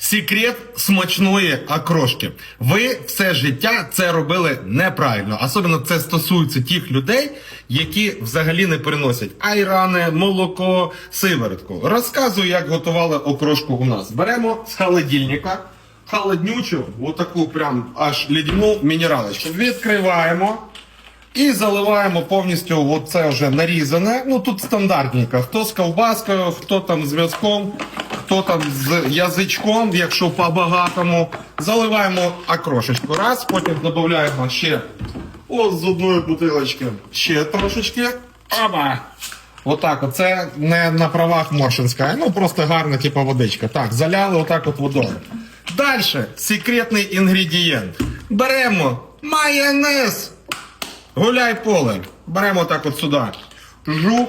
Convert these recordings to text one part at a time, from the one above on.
Секрет смачної окрошки. Ви все життя це робили неправильно. Особливо це стосується тих людей, які взагалі не переносять айрани, молоко, сиворотку. Розказую, як готували окрошку у нас. Беремо з холодильника холоднючу, отаку прям аж лідяну мінералочку. Відкриваємо. І заливаємо повністю оце вже нарізане. Ну тут стандартненько. Хто з ковбаскою, хто там з м'язком, хто там з язичком, якщо по-багатому. Заливаємо окрошечку. Раз, потім додаємо ще ось з одної бутилочки ще трошечки. Оба! Отак, оце не на правах Моршинська, ну просто гарна, типу, водичка. Так, заляли отак от водою. Далі, секретний інгредієнт. Беремо майонез. Гуляй поле. Беремо так от сюди. Жух.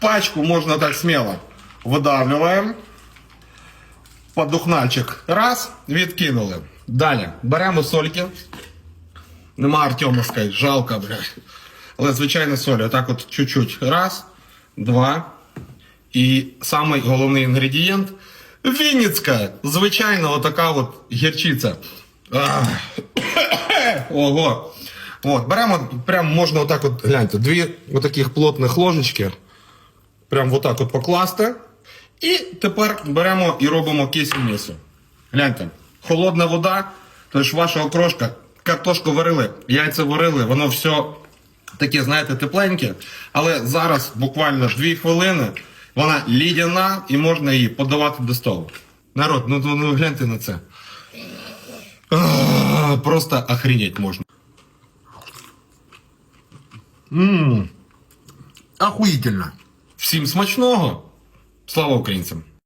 Пачку можна так сміло. Видавлюємо. Подухнальчик. Раз. Відкинули. Далі. Беремо сольки. Нема Артемовської, жалко, бля. Але звичайно соль. Отак от чуть-чуть. Раз, два. І самий головний інгредієнт. Вінницька. Звичайно, отака от гірчиця. Ого. От, беремо, прям можна отак от, гляньте, дві отаких плотних ложечки. Прям отак от покласти. І тепер беремо і робимо кисіль місу. Гляньте, холодна вода, тож ваша окрошка, картошку варили, яйця варили, воно все таке, знаєте, тепленьке. Але зараз буквально ж дві хвилини, вона лідяна і можна її подавати до столу. Народ, ну, ну, ну гляньте на це. А, Просто охренеть можна. Ммм. Охуїтельно. Всім смачного. Слава українцям!